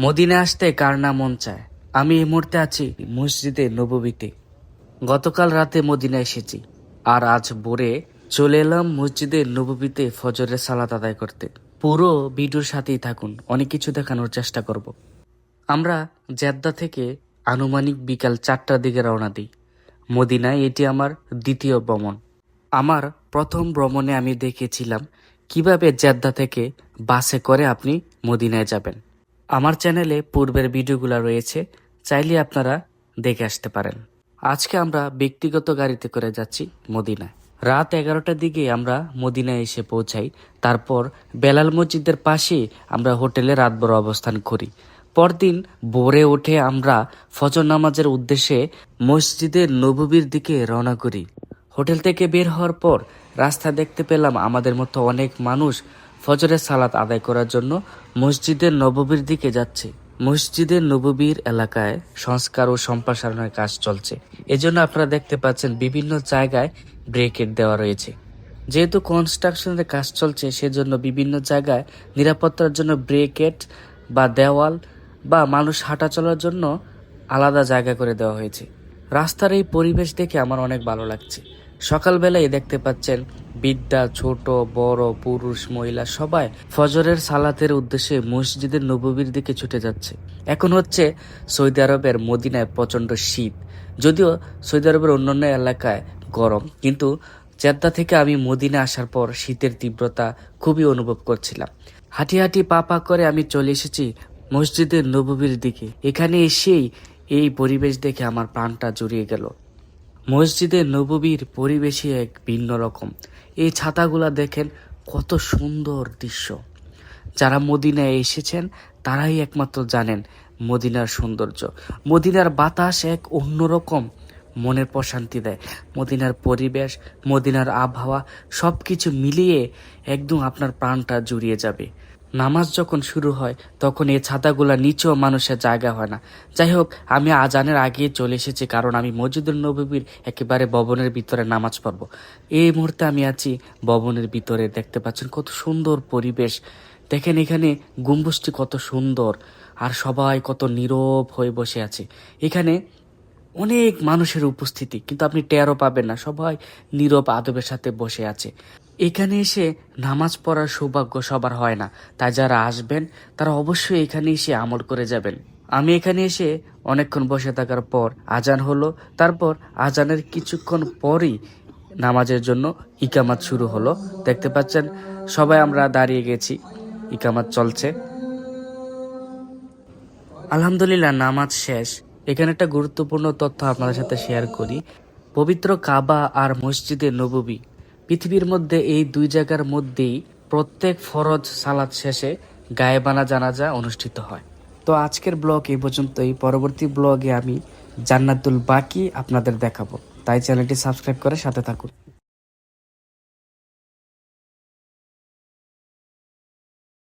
মদিনে আসতে কার না মন চায়? আমি এই মুহূর্তে আছি মসজিদে নববীতে। গতকাল রাতে মদিনা এসেছি। আর আজ ভোরে চলে এলাম মসজিদে নববীতে ফজরের সালাত আদায় করতে। পুরো ভিডিওর সাথেই থাকুন, অনেক কিছু দেখানোর চেষ্টা করব। আমরা জেদ্দা থেকে আনুমানিক বিকাল চারটার দিকে রওনা দিই। মদিনায় এটি আমার দ্বিতীয় ভ্রমণ। আমার প্রথম ভ্রমণে আমি দেখেছিলাম কীভাবে জেদ্দা থেকে বাসে করে আপনি মদিনায় যাবেন। আমার চ্যানেলে পূর্বের ভিডিওগুলো রয়েছে, চাইলে আপনারা দেখে আসতে পারেন। আজকে আমরা ব্যক্তিগত গাড়িতে করে যাচ্ছি মদিনায়। রাত এগারোটার দিকে আমরা মদিনায় এসে পৌঁছাই, তারপর বেলাল মসজিদের পাশে আমরা হোটেলে রাতভর অবস্থান করি। পরদিন ভোরে উঠে আমরা ফজর নামাজের উদ্দেশ্যে মসজিদের নববীর দিকে রওনা করি। হোটেল থেকে বের হওয়ার পর রাস্তা দেখতে পেলাম আমাদের মতো অনেক মানুষ ফজরের সালাত আদায় করার জন্য মসজিদের নববীর দিকে যাচ্ছে। মসজিদের নববীর এলাকায় সংস্কার ও সম্প্রসারণের কাজ চলছে। এজন্য আপনারা দেখতে পাচ্ছেন বিভিন্ন জায়গায় ব্রেকেট দেওয়া রয়েছে। যেহেতু কনস্ট্রাকশনের কাজ চলছে, সেজন্য বিভিন্ন জায়গায় নিরাপত্তার জন্য ব্রেকেট বা দেওয়াল বা মানুষ হাঁটা চলার জন্য আলাদা জায়গা করে দেওয়া হয়েছে। রাস্তার এই পরিবেশ দেখে আমার অনেক ভালো লাগছে। সকালবেলায় দেখতে পাচ্ছেন বিদ্যা, ছোট, বড়, পুরুষ, মহিলা সবাই ফজরের সালাতের উদ্দেশ্যে মসজিদের নববীর দিকে ছুটে যাচ্ছে। এখন হচ্ছে সৌদি আরবের মদিনায় প্রচণ্ড শীত। যদিও সৌদি আরবের অন্যান্য এলাকায় গরম, কিন্তু জেদ্দা থেকে আমি মদিনা আসার পর শীতের তীব্রতা খুবই অনুভব করছিলাম। হাঁটি হাঁটি পা পা করে আমি চলে এসেছি মসজিদের নববীর দিকে। এখানে এসেই এই পরিবেশ দেখে আমার প্রাণটা জুড়িয়ে গেল। মসজিদের নববীর পরিবেশই এক ভিন্ন রকম। এই ছাতাগুলা দেখেন কত সুন্দর দৃশ্য। যারা মদিনায় এসেছেন, তারাই একমাত্র জানেন মদিনার সৌন্দর্য। মদিনার বাতাস এক অন্যরকম মনের প্রশান্তি দেয়। মদিনার পরিবেশ, মদিনার আবহাওয়া সব কিছু মিলিয়ে একদম আপনার প্রাণটা জুড়িয়ে যাবে। নামাজ যখন শুরু হয়, তখন এই ছাতাগুলো নিচেও মানুষের জায়গা হয় না। যাই হোক, আমি আজানের আগে চলে এসেছি কারণ আমি মসজিদুল নবীর একেবারে ভবনের ভিতরে নামাজ পড়ব। এই মুহূর্তে আমি আছি ভবনের ভিতরে, দেখতে পাচ্ছেন কত সুন্দর পরিবেশ। দেখেন এখানে গম্বুজটি কত সুন্দর, আর সবাই কত নীরব হয়ে বসে আছে। এখানে অনেক মানুষের উপস্থিতি, কিন্তু আপনি টেরও পাবেন না, সবাই নীরব আদবের সাথে বসে আছে। এখানে এসে নামাজ পড়ার সৌভাগ্য সবার হয় না। তাই যারা আসবেন, তারা অবশ্যই এখানে এসে আমল করে যাবেন। আমি এখানে এসে অনেকক্ষণ বসে থাকার পর আজান হলো। তারপর আজানের কিছুক্ষণ পরই নামাজের জন্য ইকামাত শুরু হলো। দেখতে পাচ্ছেন, সবাই আমরা দাঁড়িয়ে গেছি। ইকামাত চলছে। আলহামদুলিল্লাহ, নামাজ শেষ। এখানে একটা গুরুত্বপূর্ণ তথ্য আপনাদের সাথে শেয়ার করি। পবিত্র কাবা আর মসজিদে নববী। পৃথিবীর মধ্যে এই দুই জায়গার মধ্যেই প্রত্যেক ফরজ সালাদ শেষে গায়েবানা জানাজা অনুষ্ঠিত হয়। তো আজকের ব্লগ এই পর্যন্তই। পরবর্তী ব্লগে আমি জান্নাতুল বাকি আপনাদের দেখাবো। তাই চ্যানেলটি সাবস্ক্রাইব করে সাথে থাকুন।